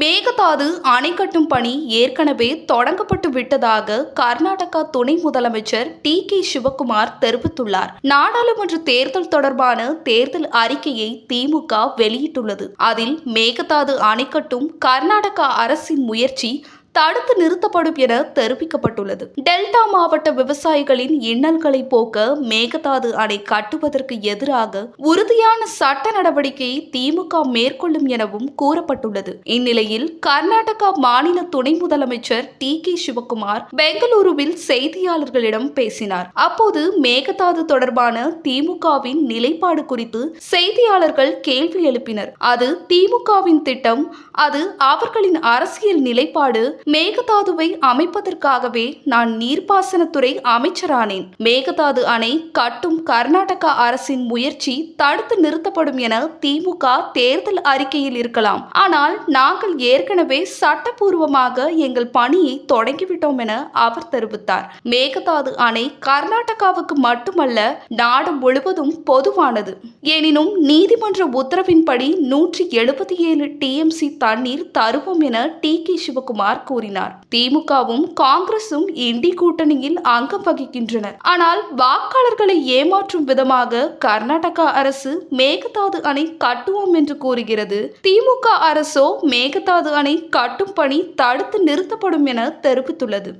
மேகதாது அணை கட்டும் பணி ஏற்கனவே தொடங்கப்பட்டு விட்டதாக கர்நாடகா துணை முதலமைச்சர் டி கே சிவகுமார் தெரிவித்துள்ளார். நாடாளுமன்ற தேர்தல் தொடர்பான தேர்தல் அறிக்கையை திமுக வெளியிட்டுள்ளது. அதில் மேகதாது அணை கட்டும் கர்நாடகா அரசின் முயற்சி தடுத்து நிறுத்தப்படும் என தெரிவிக்கப்பட்டுள்ளது. டெல்டா மாவட்ட விவசாயிகளின் இன்னல்களை போக்க மேகதாது அணை கட்டுவதற்கு எதிராக உறுதியான சட்ட நடவடிக்கையை திமுக மேற்கொள்ளும் எனவும் கூறப்பட்டுள்ளது. இந்நிலையில் கர்நாடகா மாநில துணை முதலமைச்சர் டி கே சிவகுமார் பெங்களூருவில் செய்தியாளர்களிடம் பேசினார். அப்போது மேகதாது தொடர்பான திமுகவின் நிலைப்பாடு குறித்து செய்தியாளர்கள் கேள்வி எழுப்பினர். அது திமுகவின் திட்டம் அது அவர்களின் அரசியல் நிலைப்பாடு மேகதாதுவை அமைப்பதற்காகவே நான் நீர்ப்பாசனத்துறை அமைச்சரானேன். மேகதாது அணை கட்டும் கர்நாடகா அரசின் முயற்சி தடுத்து நிறுத்தப்படும் என திமுக தேர்தல் அறிக்கையில் இருக்கலாம். ஆனால் நாங்கள் ஏற்கனவே சட்டப்பூர்வமாக எங்கள் பணியை தொடங்கிவிட்டோம் என அவர் தெரிவித்தார். மேகதாது அணை கர்நாடகாவுக்கு மட்டுமல்ல நாடு முழுவதும் பொதுவானது. எனினும் நீதிமன்ற உத்தரவின்படி நூற்றி எழுபத்தி ஏழு டிஎம்சி தண்ணீர் தருவோம் என டி கே சிவகுமார் கூறினார். திமுகவும் காங்கிரசும் இண்டி கூட்டணியில் அங்கம் வகிக்கின்றனர். ஆனால் வாக்காளர்களை ஏமாற்றும் விதமாக கர்நாடகா அரசு மேகதாது அணை கட்டுவோம் என்று கூறுகிறது. திமுக அரசோ மேகதாது அணை கட்டும் பணி தடுத்து நிறுத்தப்படும் என தெரிவித்துள்ளது.